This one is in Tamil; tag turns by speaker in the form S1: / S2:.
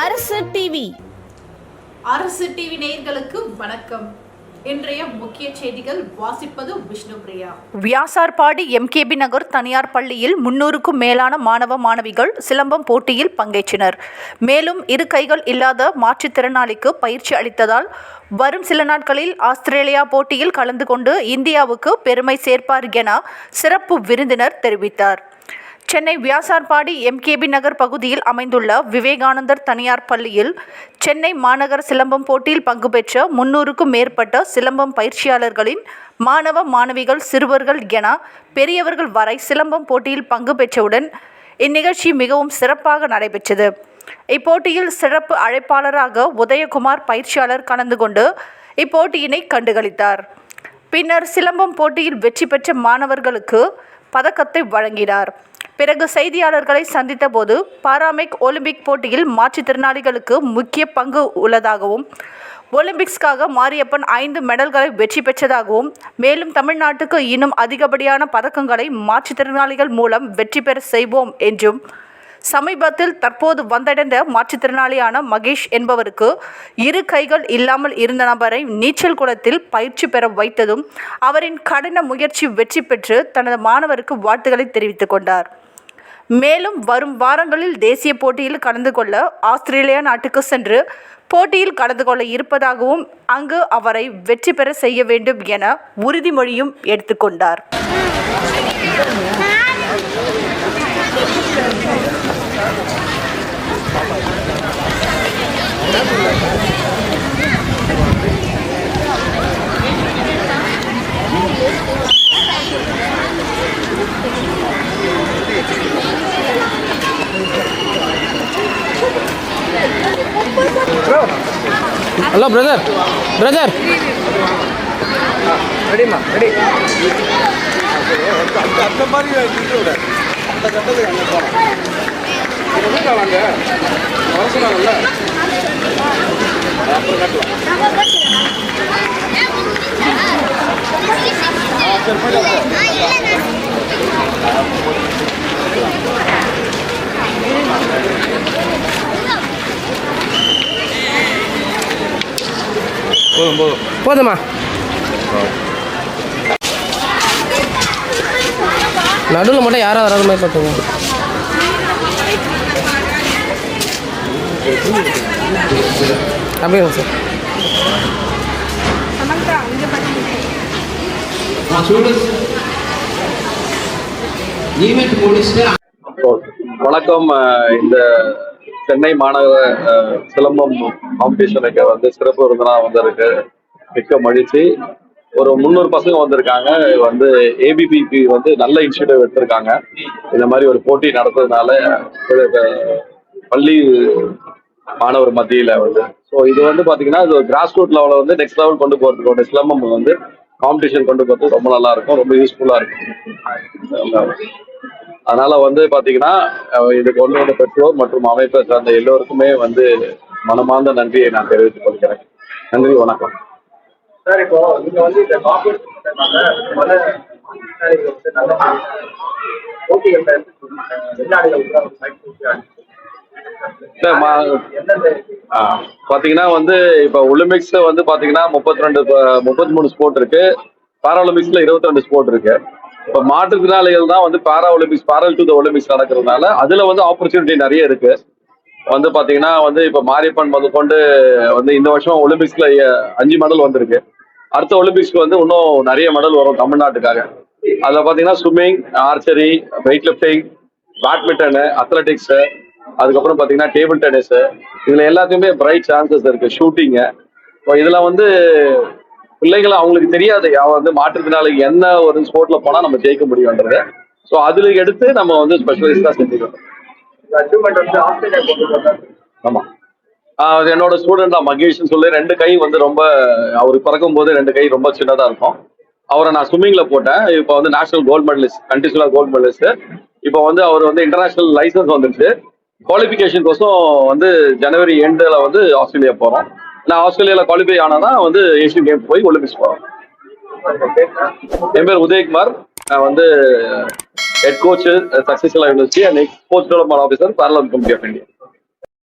S1: அரசு டிவி
S2: அரசு டிவி நேயர்களுக்கு வணக்கம். இன்றைய முக்கிய செய்திகள் வாசிப்பது விஷ்ணு பிரியா
S3: வியாசார்பாடி எம்கேபி நகர் தனியார் பள்ளியில் முன்னூறுக்கும் மேலான மாணவ மாணவிகள் சிலம்பம் போட்டியில் பங்கேற்றனர். மேலும் இரு கைகள் இல்லாத மாற்றுத்திறனாளிக்கு பயிற்சி அளித்ததால் வரும் சில நாட்களில் ஆஸ்திரேலியா போட்டியில் கலந்து கொண்டு இந்தியாவுக்கு பெருமை சேர்ப்பார் என சிறப்பு விருந்தினர் தெரிவித்தார். சென்னை வியாசார்பாடி எம்கேபி நகர் பகுதியில் அமைந்துள்ள விவேகானந்தர் தனியார் பள்ளியில் சென்னை மாநகர சிலம்பம் போட்டியில் பங்கு பெற்ற முன்னூறுக்கும் மேற்பட்ட சிலம்பம் பயிற்சியாளர்களின் மாணவ மாணவிகள் சிறுவர்கள் என பெரியவர்கள் வரை சிலம்பம் போட்டியில் பங்கு பெற்றவுடன் இந்நிகழ்ச்சி மிகவும் சிறப்பாக நடைபெற்றது. இப்போட்டியில் சிறப்பு அழைப்பாளராக உதயகுமார் பயிற்சியாளர் கலந்து கொண்டு இப்போட்டியினை கண்டுகளித்தார். பின்னர் சிலம்பம் போட்டியில் வெற்றி பெற்ற மாணவர்களுக்கு பதக்கத்தை வழங்கினார். பிறகு செய்தியாளர்களை சந்தித்த போது பாராமெக் ஒலிம்பிக் போட்டியில் மாற்றுத்திறனாளிகளுக்கு முக்கிய பங்கு உள்ளதாகவும் ஒலிம்பிக்ஸ்க்காக மாரியப்பன் ஐந்து மெடல்களை வெற்றி பெற்றதாகவும் மேலும் தமிழ்நாட்டுக்கு இன்னும் அதிகப்படியான பதக்கங்களை மாற்றுத்திறனாளிகள் மூலம் வெற்றி பெற செய்வோம் என்றும் சமீபத்தில் தற்போது வந்தடைந்த மாற்றுத்திறனாளியான மகேஷ் என்பவருக்கு இரு கைகள் இல்லாமல் இருந்த நபரை நீச்சல் குளத்தில் பயிற்சி பெற வைத்ததும் அவரின் கடின முயற்சி வெற்றி பெற்று தனது மாணவருக்கு வாழ்த்துக்களை தெரிவித்துக் கொண்டார். மேலும் வரும் வாரங்களில் தேசிய போட்டியில் கலந்து கொள்ள ஆஸ்திரேலியா நாட்டுக்கு சென்று போட்டியில் கலந்து கொள்ள இருப்பதாகவும் அங்கு அவரை வெற்றி பெற செய்ய வேண்டும் என உறுதிமொழியும் எடுத்துக்கொண்டார்
S4: ஹலோ பிரதர் பிரதர்
S5: ரெடிமா ரெடி. அந்த அந்த மாதிரி அந்த கட்டத்துக்கு அங்கே போகலாம் இங்கே வந்துட்டா வாங்க வர சொன்னாங்கல்ல அப்புறம் கட்டலாம் போதும் போதும்.
S4: போதுமா? நடுவில் மட்டும் யாரும் வராத மாதிரி பார்த்துங்க அப்படிங்க சார்.
S5: வணக்கம் இந்த சென்னை மாநகர சிலம்பம் காம்படிஷனுக்கு வந்து சிறப்பு விருந்தினா வந்திருக்கு. மிக்க மகிழ்ச்சி. ஒரு முந்நூறு பசங்க வந்திருக்காங்க. வந்து ஏபிபிபி வந்து நல்ல இனிஷியேட்டிவ் எடுத்திருக்காங்க. இந்த மாதிரி ஒரு போட்டி நடத்துறதுனால பள்ளி மாணவர் மத்தியில வந்து. ஸோ இது வந்து பாத்தீங்கன்னா இது கிராஸ் ரூட் லெவலில் வந்து நெக்ஸ்ட் லெவல் கொண்டு போறதுக்கு ஒரு சிலம்பம் வந்து காம்படிஷன் கொண்டு போறது ரொம்ப நல்லா இருக்கும். ரொம்ப யூஸ்ஃபுல்லா இருக்கும். அதனால வந்து பாத்தீங்கன்னா இது கொண்டு வந்த பெற்றோர் மற்றும் அமைப்பை சார்ந்த எல்லோருக்குமே வந்து மனமார்ந்த நன்றியை நான் தெரிவித்துக் கொள்கிறேன். நன்றி வணக்கம்.
S6: சார் இப்போ நீங்க வந்து இந்த
S5: பாத்தீங்கன்னா வந்து இப்ப ஒலிம்பிக்ஸ் வந்து பாத்தீங்கன்னா முப்பத்தி ரெண்டு முப்பத்தி மூணு ஸ்போர்ட் இருக்கு. பாரா ஒலிம்பிக்ஸ்ல இருபத்தி ரெண்டு ஸ்போர்ட் இருக்கு. இப்ப மாற்றுத்திறனாளிகள் தான் வந்து para Olympics parallel to the Olympics நடக்கிறதுனால அதுல வந்து ஆப்பர்ச்சுனிட்டி நிறைய இருக்கு. வந்து பாத்தீங்கன்னா வந்து இப்ப மாரியப்பன் முதல் கொண்டு வந்து இந்த வருஷம் ஒலிம்பிக்ஸ்ல அஞ்சு மெடல் வந்திருக்கு. அடுத்த ஒலிம்பிக்ஸ்க்கு வந்து இன்னும் நிறைய மெடல் வரும் தமிழ்நாட்டுக்காக. அதுல பாத்தீங்கன்னா swimming archery weight lifting badminton athletics அதுக்கப்புறம் பாத்தீங்கன்னா டேபிள் டென்னிஸ் இதுல எல்லாத்தையுமே பிரைட் சான்சஸ் இருக்கு ஷூட்டிங்கு இப்போ இதுல வந்து பிள்ளைகள் அவங்களுக்கு தெரியாது. அவன் வந்து மாற்றுத்திறனாளி என்ன ஒரு ஸ்போர்ட்ல போனா நம்ம ஜெயிக்க முடியும்ன்றது. ஸோ அதுல எடுத்து நம்ம வந்து ஸ்பெஷலிஸ்டா செஞ்சுக்கணும்
S6: அச்சீவ்மெண்ட்
S5: ஆமா. அது என்னோட ஸ்டூடெண்ட் தான் மகேஷ்னு சொல்லி ரெண்டு கை வந்து ரொம்ப அவர் பிறக்கும் போது ரெண்டு கை ரொம்ப சின்னதா இருக்கும். அவரை நான் ஸ்விம்மிங்ல போட்டேன். இப்போ வந்து national gold medallist conditional gold medallist இப்போ வந்து அவர் வந்து இன்டர்நேஷனல் லைசன்ஸ் வந்துருச்சு. குவாலிஃபிகேஷன் கோசம் வந்து ஜனவரி எண்டில் வந்து ஆஸ்திரேலியா போறோம். நான் ஆஸ்திரேலியால குவாலிஃபை ஆனாதான் வந்து ஏஷியன் கேம் போய் ஒலிம்பிக்ஸ் போறோம் என் பேர் உதயகுமார். நான் வந்து head coach successful university and coach development officer parallel company of India